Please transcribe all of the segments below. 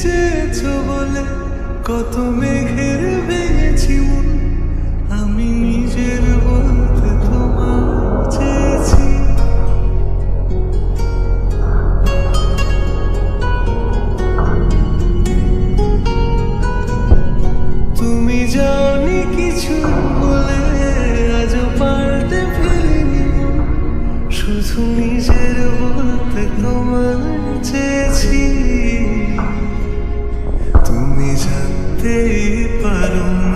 চেয়েছ বলে কত মেঘের ভেঙেছি মন। আমি নিজের বলতে তোমার চেয়েছি। তুমি জানি কিছু বলে আজ পাল্টে ফেলিনি শুধু নিজের বলতে তোমার চেয়েছি। தேய்ப்பரும்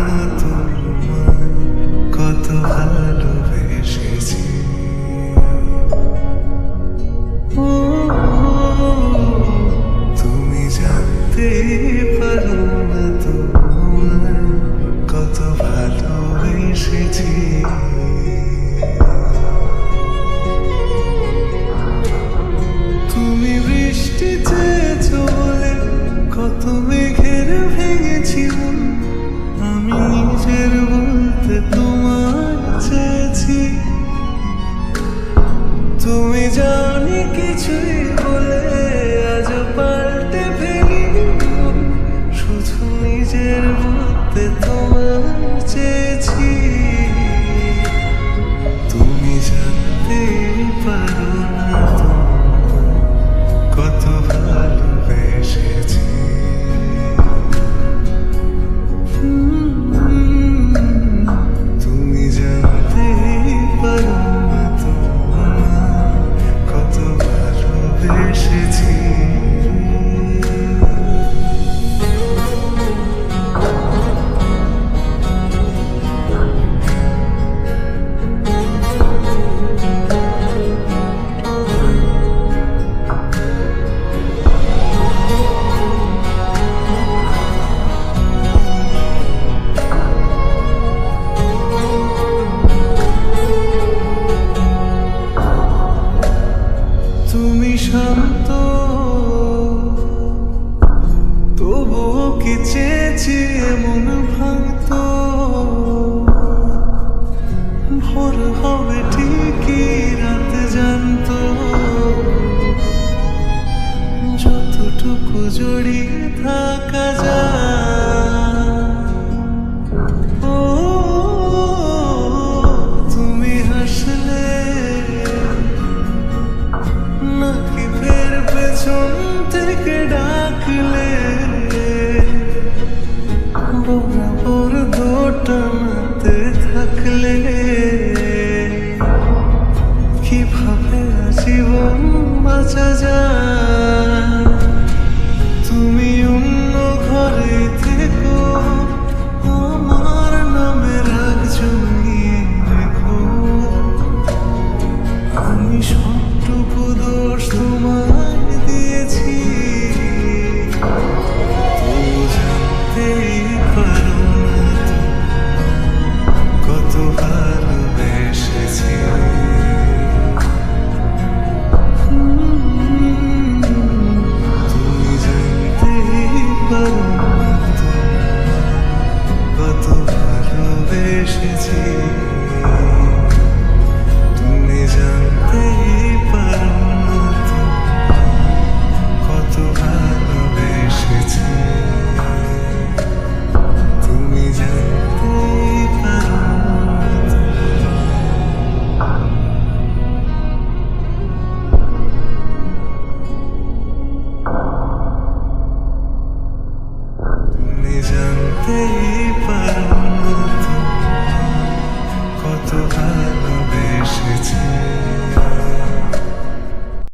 তুমি শান্ত তবুও কি চেয়েছি এমন ভাঙত ভোর হবে ঠিকই রাত জানত। যতটুকু জড়িয়ে পেছন থেকে ডাকলে